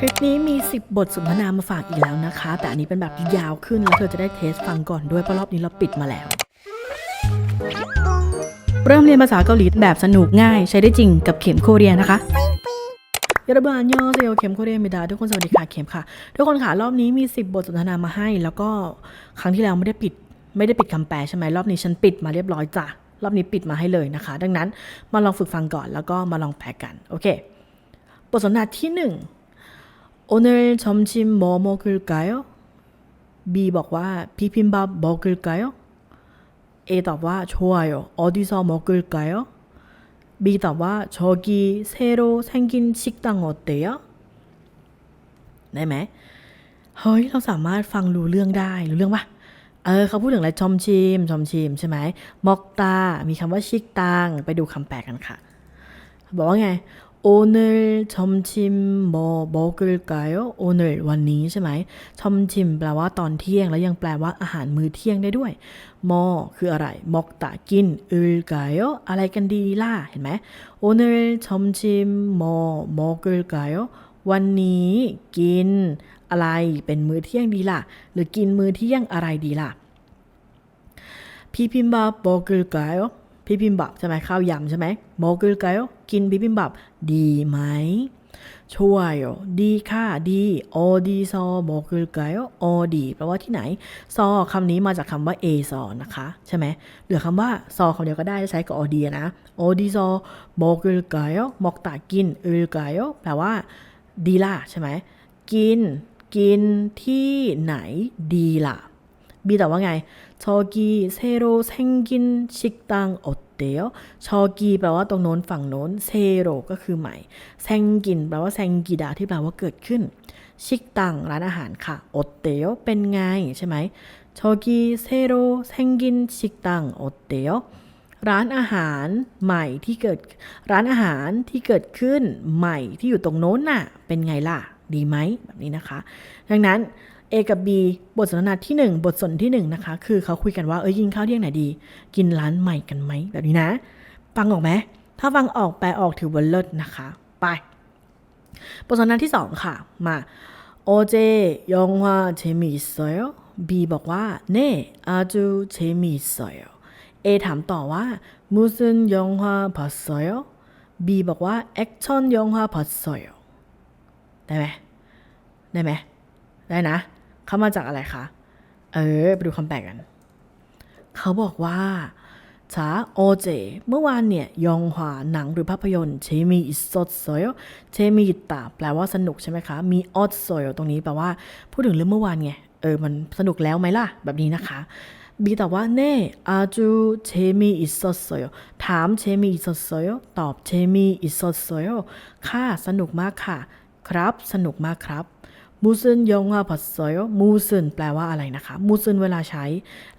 คลิปนี้มี 10 บทสนทนามาฝากอีกแล้วนะคะ แต่อันนี้เป็นแบบยาวขึ้นแล้วเธอจะได้เทสฟังก่อนด้วยเพราะรอบนี้เราปิดมาแล้ว เริ่มเรียนภาษาเกาหลีแบบสนุกง่ายใช้ได้จริงกับเข็มโคเรียนะคะยารบานยอเซโยเข็มโคเรียมิดาทุกคนสวัสดีค่ะเข็มค่ะ ทุกคนค่ะรอบนี้มี 10 บทสนทนามาให้ แล้วก็ครั้งที่แล้วไม่ได้ปิด ไม่ได้ปิดคำแปลใช่ไหมรอบนี้ฉันปิดมาเรียบร้อยจ้ะรอบนี้ปิดมาให้เลยนะคะ ดังนั้นมาลองฝึกฟังก่อนแล้วก็มาลองแปลกันโอเค บทสนทนาที่หนึ่ง 오늘 점심 뭐 먹을까요? B บอกว่า 비빔밥 먹을까요? A ตอบว่า 좋아요. 어디서 먹을까요? B ตอบว่า 저기 새로 생긴 식당 어때요? ได้ไหมเฮ้ย เราสามารถฟังรู้เรื่องได้รู้เรื่องปะเออ เขาพูดถึงอะไรชอมชิม ชอมชิมใช่ไหมมอกตา มีคำว่าชิกตัง ไปดูคำแปลกันค่ะ บอกว่าไง 오늘 점심 뭐 먹을까요? 오늘 วันนี้ใช่ไหมชอมชิมแปลว่าตอนเที่ยง แล้วยังแปลว่าอาหารมื้อเที่ยงได้ด้วย มอคืออะไรมอกตะกินอึลกายอะไรกันดีล่ะ เห็นไหม 오늘 점심 뭐 먹을까요? วันนี้กินอะไรเป็นมื้อเที่ยงดีล่ะ หรือกินมื้อเที่ยงอะไรดีล่ะ 비빔밥 먹을까요? พิบิมบับใช่ไหมข้าวยำใช่ไหมโมกึลกายกินบิบิมบับดีไหมช่วยดีค่ะดีโอดีซอโมกึลกายโอดีแปลว่าที่ไหน ซอคำนี้มาจากคำว่าเอซอนะคะ ใช่ไหมเหลือคำว่า ซอคำเดียวก็ได้ใช้กับโอดีนะโอดีซอโมกึลกายมอกตากินอึลกายแปลว่า ดีล่ะใช่ไหมกินกินที่ไหนดีล่ะ บีตอบว่าไงชอกีเซโรเซงกินชิกตังอดเดียวชอกีแปลว่าตรงโน้นฝั่งโน้นเซโรก็คือใหม่แซงกินแปลว่าแซงกีดาที่แปลว่าเกิดขึ้น ชิกตังร้านอาหารค่ะอดเดียวเป็นไงใช่ไหมชอกีเซโรเซงกินชิกตังอดเดียวร้านอาหารใหม่ที่เกิดร้านอาหารที่เกิดขึ้นใหม่ที่อยู่ตรงโน้นน่ะเป็นไงล่ะดีไหมแบบนี้นะคะ ดังนั้น A กับ B บทสนทนาที่ 1 บทสนที่1นะคะคือเขาคุยกันว่าเอ้ยกินข้าวเที่ยงไหนดี กินร้านใหม่กันไหมแบบนี้นะฟังออกไหมถ้าฟังออกแปลออกถือว่าเลิศนะคะ ไป บทสนทนาที่ 2 ค่ะ มาโอเจยองฮวาเจมิสอย B บอกว่าเน่อาจูเจมิสอย A ถามต่อว่ามูซึนยองฮวาพัสอย B บอกว่าแอคชั่นยองฮวาพัสอยได้ไหมได้ไหมได้นะ เขามาจากอะไรคะ เออ ไปดูคำแปลกัน เขาบอกว่าจาโอเจ เมื่อวานเนี่ย ยองฮวาหนังหรือภาพยนตร์เชมีอิสดโซยเชมีอิตาแปลว่าสนุกใช่ไหมคะ มีออดโซยตรงนี้แปลว่า พูดถึงเรื่องเมื่อวานไง เออ มันสนุกแล้วไหมล่ะ แบบนี้นะคะบีตอบว่าเน่อาจูเชมีอิสดโซยถามเชมีอิสดโซยตอบเชมีอิสดโซยค่ะ สนุกมากค่ะ ครับ สนุกมากครับ มูซึนยองฮวาผัดซอยมูซึนแปลว่าอะไรนะคะ มูซึนเวลาใช้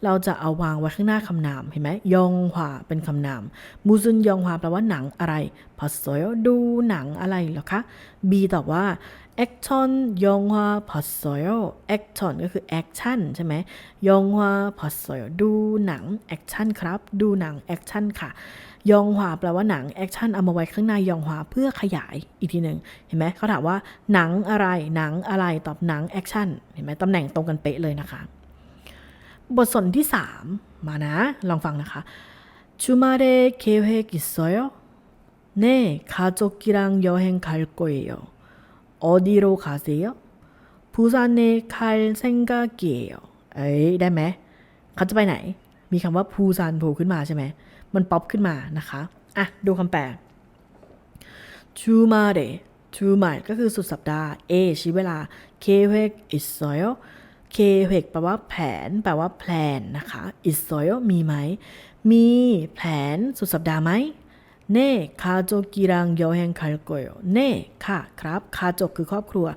เราจะเอาวางไว้ข้างหน้าคำนาม เห็นไหมยองฮวาเป็นคำนาม มูซึนยองฮวาแปลว่าหนังอะไรผัดซอยดูหนังอะไรหรอคะ B ตอบว่าแอคชั่นยองฮวาผัดซอยแอคชั่นก็คือแอคชั่นใช่ไหมยองฮวาผัดซอยดูหนังแอคชั่นครับ ดูหนังแอคชั่นค่ะ ยองฮวาแปลว่าหนังแอคชั่นเอามาไว้ข้างในยองฮวาเพื่อขยายอีกทีหนึ่งเห็นไหมเขาถามว่าหนังอะไรหนังอะไรตอบหนังแอคชั่นเห็นไหมตำแหน่งตรงกันเป๊ะเลยนะคะ บทสนทที่ 3 มานะ ลองฟังนะคะ주말에계획있어요네가족이랑여행갈거예요어디로가세요부산에갈생각이에요เอ้ยได้ไหมเขาจะไปไหน มีคำว่าพูซานโผล่ขึ้นมาใช่ไหม มันป๊อปขึ้นมานะคะ อะ ดูคำแปลจูมาเดจูมาก็คือสุดสัปดาห์ A ชี้เวลาเคเวกอิสอยเคเวกแปลว่าแผน แปลว่าแพลนนะคะอิสอยมีไหม มีแผนสุดสัปดาห์ไหมเน่คาโจกิรังโยแฮงคาโกโยเน่ค่ะ ครับคาโจกคือครอบครัว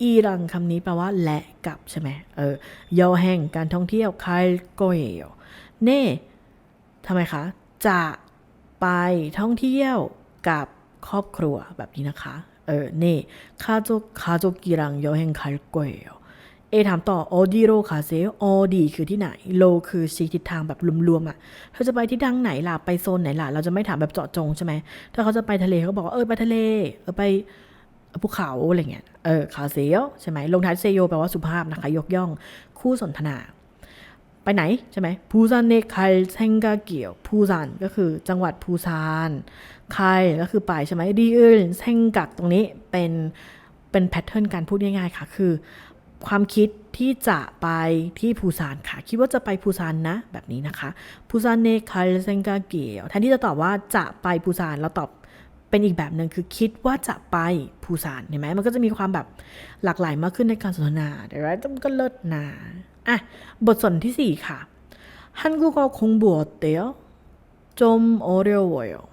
อีรังคำนี้แปลว่าและกับใช่ไหมเออโยแฮงการท่องเที่ยวคาโกโยเน่ทำไมคะ จะไปท่องเที่ยวกับครอบครัวแบบนี้นะคะ เออเน่คาโจคาโจกิรังยอแฮงคาร์โกโยเอถามต่อออดีโรคาเซออดีคือที่ไหน โลคือชี้ทิศทางแบบรวมๆอะเธอจะไปที่ทางไหนล่ะ ไปโซนไหนล่ะ เราจะไม่ถามแบบเจาะจงใช่ไหม ถ้าเขาจะไปทะเลเขาบอกว่าเออไปทะเล เออไปภูเขาอะไรเงี้ย เออคาเซโยใช่ไหม ลงท้ายเซโยแปลว่าสุภาพนะคะ ยกย่อง คู่สนทนา ไปไหนใช่ไหมพูซานเนคายเซงกาเกียวพูซานก็คือจังหวัดพูซานคายก็คือไปใช่ไหมดีเอลเซงกักตรงนี้เป็นเป็นแพทเทิร์นการพูดง่ายๆค่ะ คือความคิดที่จะไปที่พูซานค่ะ คิดว่าจะไปพูซานนะ แบบนี้นะคะพูซานเนคายเซงกาเกียวแทนที่จะตอบว่าจะไปพูซานเราตอบเป็นอีกแบบหนึ่งคือคิดว่าจะไปพูซานเห็นไหมมันก็จะมีความแบบหลากหลายมากขึ้นในการสนทนาเดี๋ยวเราก็เลิศนะ อ่ะบทสนทที่สี่ค่ะ 한국어 공부 어때요? 좀 어려워요.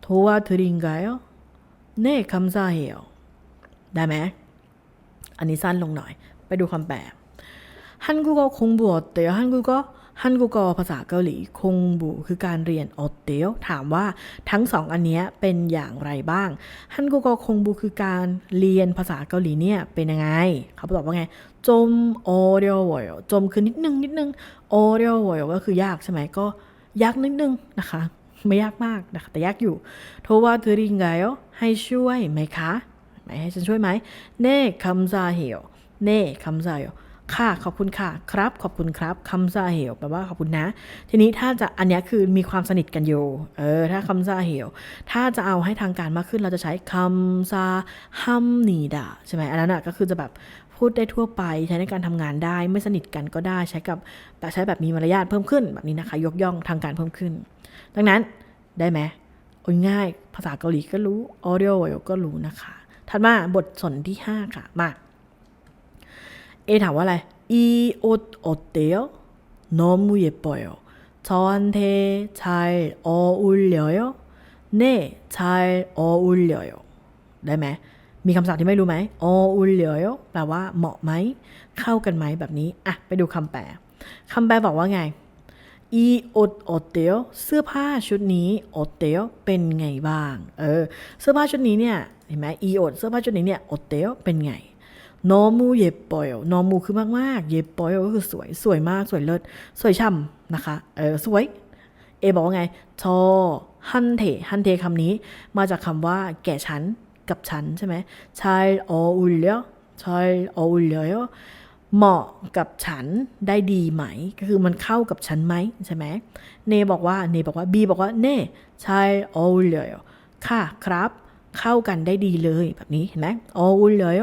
도와드린가요? 네, 감사해요. ได้ไหม อันนี้สั้นลงหน่อย ไปดูคำแปล 한국어 공부 어때요? 한국어 한국어 ภาษาเกาหลี คงบูคือการเรียน 어때요? ถามว่าทั้งสองอันเนี้ยเป็นอย่างไรบ้าง 한국어คงบูคือการเรียนภาษาเกาหลีเนี่ยเป็นยังไง เขาตอบว่าไง จมโอเรียววยจมคือนิดนึงนิดนึงโอเรียววยก็คือยากใช่ไหมก็ยากนิดนึงนะคะ ไม่ยากมากนะคะแต่ยากอยู่โทว่าเธอริงไงเออให้ช่วยไหมคะไหมให้ฉันช่วยไหมเน่คำซาเหียวเน่คำซาเหียวค่ะขอบคุณค่ะครับ ขอบคุณครับคำซาเหียวแปลว่าขอบคุณนะ ทีนี้ถ้าจะอันนี้คือมีความสนิทกันอยู่เออถ้าคำซาเหียว ถ้าจะเอาให้ทางการมากขึ้นเราจะใช้คำซาฮัมนีดาใช่ไหมอันนั้นก็คือจะแบบ พูดได้ทั่วไปใช้ในการทำงานได้ ไม่สนิทกันก็ได้ใช้กับแต่ใช้แบบมีมารยาทเพิ่มขึ้นแบบนี้นะคะ ยกย่องทางการเพิ่มขึ้น ดังนั้นได้ไหมโอ้ยง่าย ภาษาเกาหลีก็รู้ audio ก็รู้นะคะ ถัดมาบทสนที่ 5 ค่ะ มา เอถามว่าอะไร 이 옷 어때요? 너무 예뻐요. 저한테 잘 어울려요? 네, 잘 어울려요. ได้ไหม มีคำศัพท์ที่ไม่รู้ไหมโออุลเหลียวแปลว่าเหมาะไหม เข้ากันไหมแบบนี้ อะ ไปดูคำแปลคำแปลบอกว่าไงอีอดอดเตียวเสื้อผ้าชุดนี้อดเตียวเป็นไงบ้าง เออ เสื้อผ้าชุดนี้เนี่ยเห็นไหมอีอดเสื้อผ้าชุดนี้เนี่ยอดเตียวเป็นไงนอมูเย็บปอยนอมูคือมากมากเย็บปอยก็คือสวยสวยมากสวยเลิศสวยช่ำนะคะ เออสวย เอบอกว่าไงชอฮันเทฮันเทคำนี้มาจากคำว่าแก่ฉัน กับฉันใช่ไหมชายออุลเลียชายออุลเลียเหมาะกับฉันได้ดีไหม ก็คือมันเข้ากับฉันไหมใช่ไหมเนบอกว่าเนบอกว่าบีบอกว่าเน่ชายออุลเลียค่ะครับเข้ากันได้ดีเลยแบบนี้เห็นไหมออุลเลย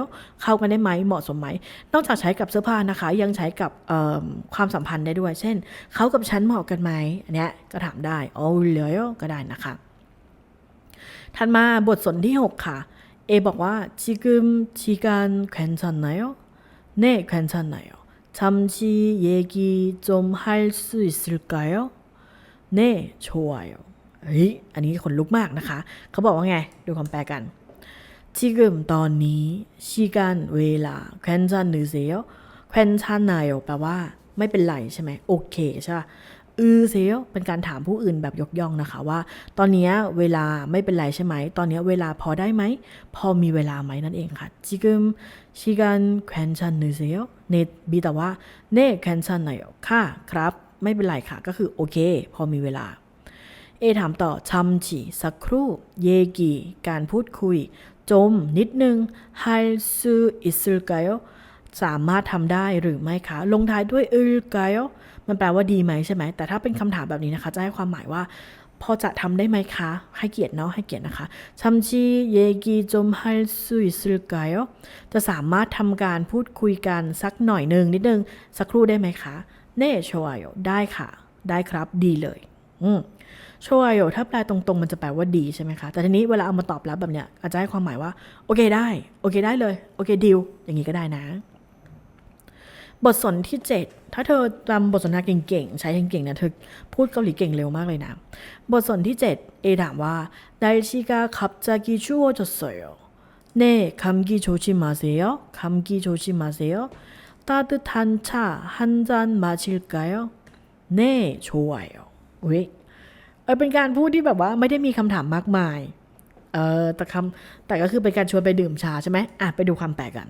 เข้ากันได้ไหมเหมาะสมไหมนอกจากใช้กับเสื้อผ้านะคะ ยังใช้กับความสัมพันธ์ได้ด้วย เช่นเขากับฉันเหมาะกันไหมอันเนี้ยก็ถามได้ออุลเลยก็ได้นะคะ ถัดมาบทสนที่ 6 ค่ะ เอบอกว่า지금시간괜찮나요? 네, 괜찮아요. 잠시 얘기 좀 할 수 있을까요? 네, 좋아요. เฮ้ย อันนี้คนลุกมากนะคะ เขาบอกว่าไง ดูคำแปลกัน지금ตอนนี้시간เวลา괜찮으세요? 괜찮아요 แปลว่า ไม่เป็นไรใช่ไหมโอเคใช่ป่ะ อือเซลเป็นการถามผู้อื่นแบบยกย่องนะคะว่า ตอนเนี้ยเวลาไม่เป็นไรใช่ไหม ตอนเนี้ยเวลาพอได้ไหม พอมีเวลาไหมนั่นเองค่ะ지금시간괜찮으세요? เนบีแต่ว่าเน่괜찮아요ค่ะครับ ไม่เป็นไรค่ะ ก็คือโอเค พอมีเวลา เอถามต่อชำฉีสักครู่ เยกีการพูดคุย จม นิดนึง할 수 있을까요? สามารถทำได้หรือไม่คะ ลงท้ายด้วยอึลกาย มันแปลว่าดีไหมใช่ไหม แต่ถ้าเป็นคำถามแบบนี้นะคะ จะให้ความหมายว่า พอจะทำได้ไหมคะ ให้เกียรติเนาะให้เกียรตินะคะชัมชีเยกีจมฮัลซุยซึกายจะสามารถทำการพูดคุยกันสักหน่อยหนึ่งนิดนึงสักครู่ได้ไหมคะเน่ชัวโยได้ค่ะ ได้ครับดีเลย อืมชัวโยถ้าแปลตรงๆ มันจะแปลว่าดีใช่ไหมคะ แต่ทีนี้เวลาเอามาตอบรับแบบเนี้ยอาจจะให้ความหมายว่า โอเคได้ โอเคได้เลย โอเคดิวอย่างนี้ก็ได้นะ บทสนที่ 7 ถ้าเธอจำบทสนทนาเก่งๆ ใช้เก่งๆนะเธอพูดเกาหลีเก่งเร็วมากเลยนะ บทสนที่ 7 เอถามว่าไดชิกาขับจากิชัวจดสอยเน่คำกี้โชชิมาเซโอคำกี้โชชิมาเซโอตาตึทันชาฮันจันมาชิลกายเน่ช่วยเว้ยเออเป็นการพูดที่แบบว่าไม่ได้มีคำถามมากมาย เออแต่คำแต่ก็คือเป็นการชวนไปดื่มชาใช่ไหมอะไปดูความแปลกกัน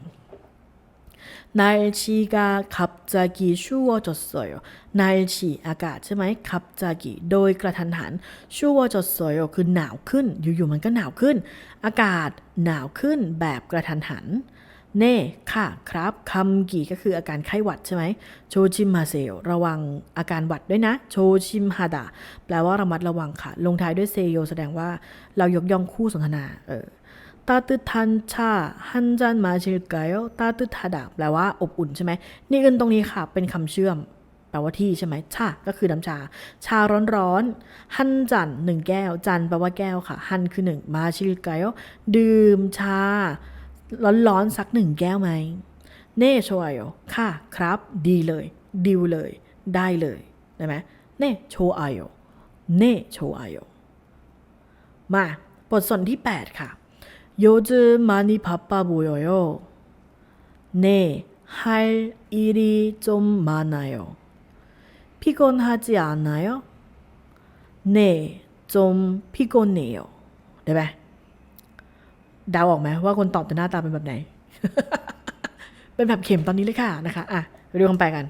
날씨가 갑자기 추워졌어요. 날씨 อากาศใช่ไหม 갑자기 โดยกระทันหัน 추워졌어요 คือหนาวขึ้น อยู่ๆมันก็หนาวขึ้น อากาศหนาวขึ้นแบบกระทันหัน เน่ค่ะครับคำกี่ก็คืออาการไข้หวัดใช่ไหมโชชิมฮาเซลระวังอาการหวัดด้วยนะโชชิมฮาดาแปลว่าระมัดระวังค่ะ ลงท้ายด้วยเซโยแสดงว่าเรายกย่องคู่สนทนาเออ ตาตึทันชาฮันจันมาชิลกายตาตึทาดาแปลว่าอบอุ่นใช่ไหมนี่อื่นตรงนี้ค่ะ เป็นคำเชื่อม แปลว่าที่ใช่ไหมชา ก็คือน้ำชา ชาร้อนๆฮันจันหนึ่งแก้ว จันแปลว่าแก้วค่ะ ฮันคือหนึ่งมาชิลกายดื่มชา ร้อนๆสักหนึ่งแก้วไหมเน่ชอาโยค่ะครับ ดีเลย ดิวเลย ได้เลยได้ไหมเน่โชอาโยเน่โชอาโยมา บทสนที่ 8 ค่ะ โยจืมานิพัปปาบุโยโยเน่할일이좀많아요피곤하지않아요네좀피곤해요ได้ไหม เดาออกไหมว่าคนตอบจะหน้าตาเป็นแบบไหน เป็นแบบเข็มตอนนี้เลยค่ะนะคะ อ่ะไปดูคำแปลกัน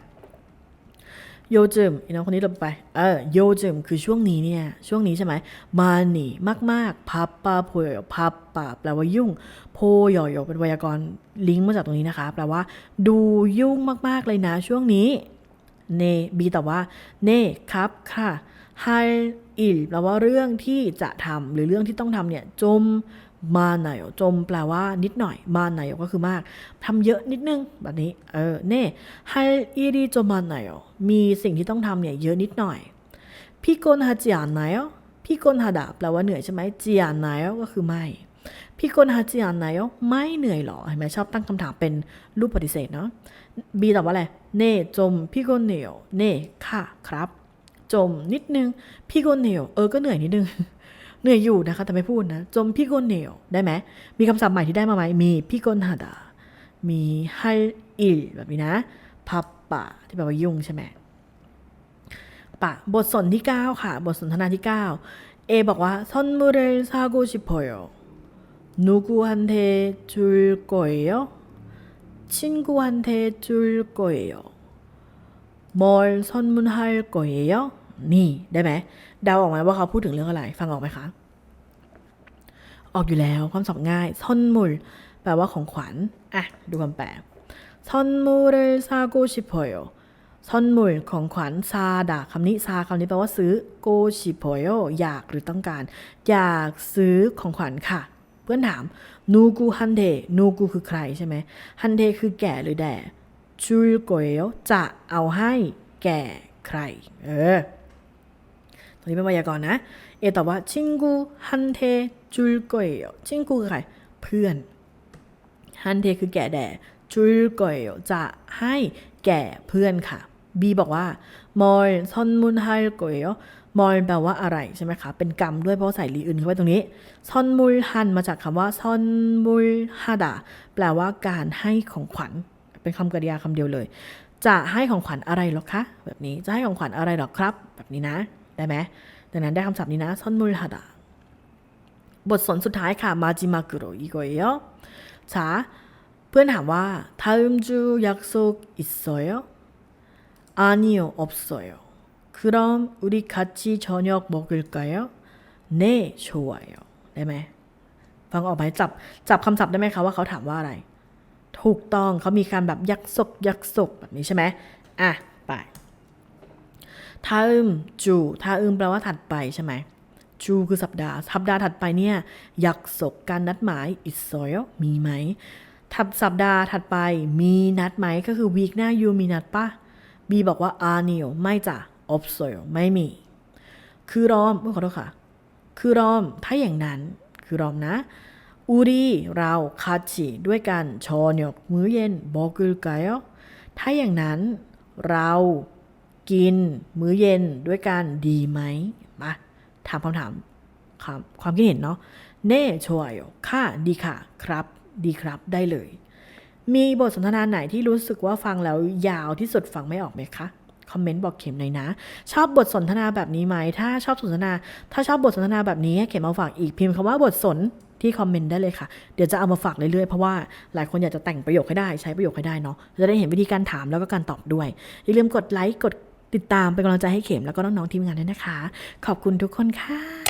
โยจิมอีน้องคนนี้ลงไป เออโยจิมคือช่วงนี้เนี่ย ช่วงนี้ใช่ไหมมาหนีมากๆ พับปาโพยพับปาแปลว่ายุ่ง โพยอยเป็นไวยากรณ์ลิงก์มาจากตรงนี้นะคะ แปลว่า ดูยุ่งมากๆเลยนะช่วงนี้ เนบีแตอบว่า เน่ครับค่ะไฮอิลแปลว่าเรื่องที่จะทำหรือเรื่องที่ต้องทำเนี่ยจม มาหน่อยจมแปลว่านิดหน่อย มาหนยก็คือมากทำเยอะนิดนึงแบบนี้ เออ เน่ไฮอิริจมมาหน่อยมีสิ่งที่ต้องทำเนี่ยเยอะนิดหน่อย พี่กนฮาจิอันไหนอะพี่กนฮาดาแปลว่าเหนื่อยใช่ไหมจีอันไหนอะก็คือไม่ พี่กนฮาจิอันไหนอะไม่เหนื่อยหรอ เห็นไหมชอบตั้งคำถามเป็นรูปปฏิเสธเนาะ บีตอบว่าอะไร เน่จม พี่กนเหนียว เน่ค่ะครับ จมนิดนึง พี่กนเหนียว เออ ก็เหนื่อยนิดนึง เหนื่อยอยู่นะคะ แต่ไม่พูดนะ จมพิกลเหนียวได้ไหม มีคำศัพท์ใหม่ที่ได้มาไหม มีพิกลหาดา มีไฮอิลแบบนี้นะ พับปะที่แปลว่ายุ่งใช่ไหมปะบทสนที่ 9 ค่ะ บทสนทนาที่ 9 เอบอกว่าซอนมูเรลซาโกชิโพโยนูกูฮันเทจูโกโยชินกูฮันเทจูโกโยมอลซอนมุนไฮโกโย ได้ไหมเดาออกไหมว่าเขาพูดถึงเรื่องอะไร ฟังออกไหมคะ ออกอยู่แล้วความสอบง่ายซอนมุลแปลว่าของขวัญอะดูคำแปลซอนมูลซาโกชิโพโยซอนมุลของขวัญซาดาคำนี้ซาคำนี้แปลว่าซื้อโกชิโพโยอยากหรือต้องการ อยากซื้อของขวัญค่ะ เพื่อนถามนูกูฮันเทนูกูคือใครใช่ไหมฮันเทคือแก่หรือแด่จูโกเยจะเอาให้แก่ใคร เออ ตรงนี้เป็นไวยากรณ์นะ เอตอบว่าชิงกูฮันเทจูลกเอชิงกูคือใคร เพื่อน ฮันเทคือแก่แด่จูลกเอจะให้แก่เพื่อนค่ะ บีบอกว่ามอลซอนมุนไฮกเอมอลแปลว่าอะไรใช่ไหมคะ เป็นกรรมด้วยเพราะใส่ลีอื่นเข้าไปตรงนี้ ซอนมุลฮันมาจากคำว่าซอนมุลฮาดาแปลว่าการให้ของขวัญ เป็นคำกริยาคำเดียวเลย จะให้ของขวัญอะไรหรอคะ แบบนี้ จะให้ของขวัญอะไรหรอครับ แบบนี้นะ ได้ไหมดังนั้นได้คำศัพท์นี้นะซอนมุลฮาดาบทสนทสุดท้ายค่ะมาจิมากุโรอีโกเอโยจ้าเพื่อนถามว่า다음주약속있어요아니요없어요그럼우리같이저녁먹을까요네좋아요ได้ไหมฟังออกไหมจับจับคำศัพท์ได้ไหมคะว่าเขาถามว่าอะไร ถูกต้องเขามีการแบบยักษกยักษกแบบนี้ใช่ไหมอ่ะ ไป ทาอึมจูทาอึมแปลว่าถัดไปใช่ไหมจูคือสัปดาห์ สัปดาห์ถัดไปเนี่ย ยักษกการนัดหมายอิสโซยมีไหมถัดสัปดาห์ถัดไปมีนัดไหมก็คือวีคหน้ายูมีนัดปะบีบอกว่าอาเนิโอไม่จ้ะออฟโซยไม่มี คือรอมขอโทษค่ะ คือรอมถ้าอย่างนั้นคือรอมนะอูรีเราคาชิด้วยกันชอนยมื้อเย็นบอกึลกายถ้าอย่างนั้นเรา กิน มื้อเย็นด้วยกันดีไหมมาถามคำถามความความคิดเห็นเนาะเน่ช่วยค่ะดีค่ะครับ ดีครับได้เลย มีบทสนทนาไหนที่รู้สึกว่าฟังแล้วยาวที่สุดฟังไม่ออกไหมคะคอมเมนต์บอกเข็มหน่อยนะ ชอบบทสนทนาแบบนี้ไหม ถ้าชอบสนทนา ถ้าชอบบทสนทนาแบบนี้เข็มมาฝากอีกพิมพ์คำว่าบทสนที่คอมเมนต์ได้เลยค่ะ เดี๋ยวจะเอามาฝากเรื่อยๆ เพราะว่าหลายคนอยากจะแต่งประโยคให้ได้ ใช้ประโยคให้ได้เนาะ จะได้เห็นวิธีการถามแล้วก็การตอบด้วย อย่าลืมกดไลค์ กด ติดตามเป็นกำลังใจให้เข็มแล้วก็น้องๆทีมงานด้วยนะคะ ขอบคุณทุกคนค่ะ